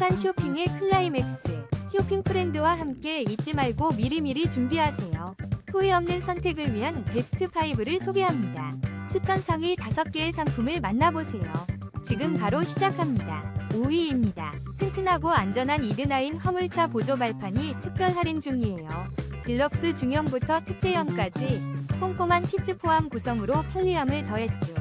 행복한 쇼핑의 클라이맥스. 쇼핑 프렌드와 함께 잊지 말고 미리미리 준비하세요. 후회 없는 선택을 위한 베스트 5를 소개합니다. 추천 상위 5개의 상품을 만나보세요. 지금 바로 시작합니다. 5위입니다. 튼튼하고 안전한 이드나인 화물차 보조 발판이 특별 할인 중이에요. 딜럭스 중형부터 특대형까지 꼼꼼한 피스 포함 구성으로 편리함을 더했죠.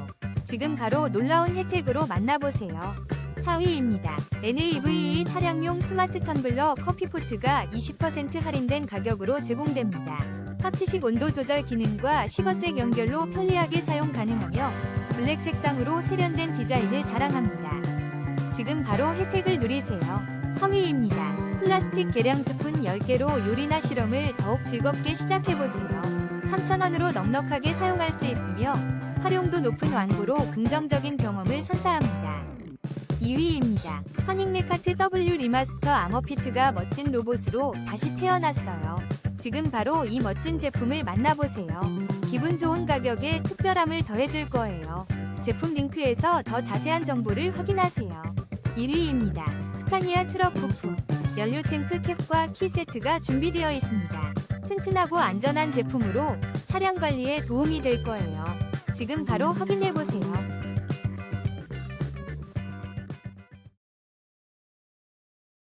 지금 바로 놀라운 혜택으로 만나보세요. 4위입니다. NAVE 차량용 스마트 텀블러 커피포트가 20% 할인된 가격으로 제공됩니다. 터치식 온도 조절 기능과 시거잭 연결로 편리하게 사용 가능하며 블랙 색상으로 세련된 디자인을 자랑합니다. 지금 바로 혜택을 누리세요. 3위입니다. 플라스틱 계량 스푼 10개로 요리나 실험을 더욱 즐겁게 시작해보세요. 3,000원으로 넉넉하게 사용할 수 있으며 활용도 높은 완구로 긍정적인 경험을 선사합니다. 2위입니다. 허닝메카트 W 리마스터 아머피트가 멋진 로봇으로 다시 태어났어요. 지금 바로 이 멋진 제품을 만나보세요. 기분 좋은 가격에 특별함을 더해줄 거예요. 제품 링크에서 더 자세한 정보를 확인하세요. 1위입니다. 스카니아 트럭 부품. 연료 탱크 캡과 키 세트가 준비되어 있습니다. 튼튼하고 안전한 제품으로 차량 관리에 도움이 될 거예요. 지금 바로 확인해 보세요.